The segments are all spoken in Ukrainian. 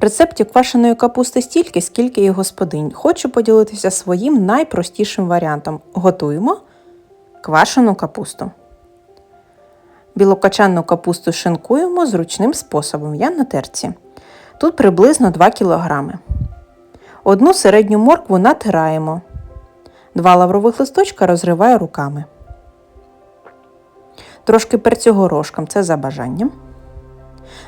Рецептів квашеної капусти стільки, скільки і господинь. Хочу поділитися своїм найпростішим варіантом. Готуємо квашену капусту. Білокачанну капусту шинкуємо зручним способом. Я на терці. Тут приблизно 2 кг. Одну середню моркву натираємо. Два лаврових листочка розриваю руками. Трошки перцю горошком, це за бажанням.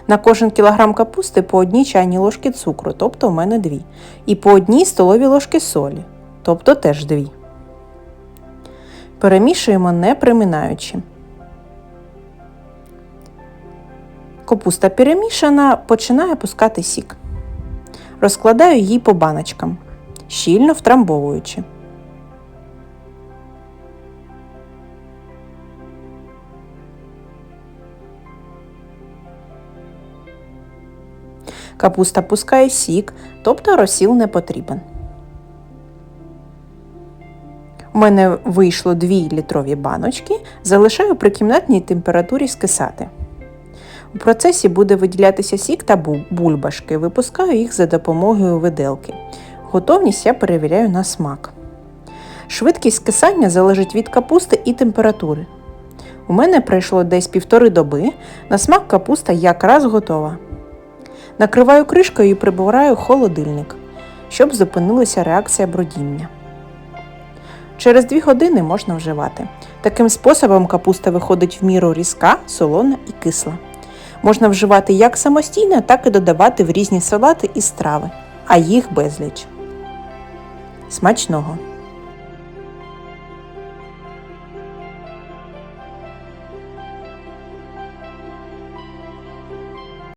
На кожен кілограм капусти по одній чайній ложки цукру, тобто в мене дві. І по одній столовій ложки солі, тобто теж дві. Перемішуємо не приминаючи. Капуста перемішана, починає пускати сік. Розкладаю її по баночкам, щільно втрамбовуючи. Капуста пускає сік, тобто розсіл не потрібен. У мене вийшло 2 літрові баночки, залишаю при кімнатній температурі скисати. У процесі буде виділятися сік та бульбашки, випускаю їх за допомогою виделки. Готовність я перевіряю на смак. Швидкість скисання залежить від капусти і температури. У мене пройшло десь півтори доби, на смак капуста якраз готова. Накриваю кришкою і прибираю холодильник, щоб зупинилася реакція бродіння. Через 2 години можна вживати. Таким способом капуста виходить в міру різка, солона і кисла. Можна вживати як самостійно, так і додавати в різні салати і страви, а їх безліч. Смачного!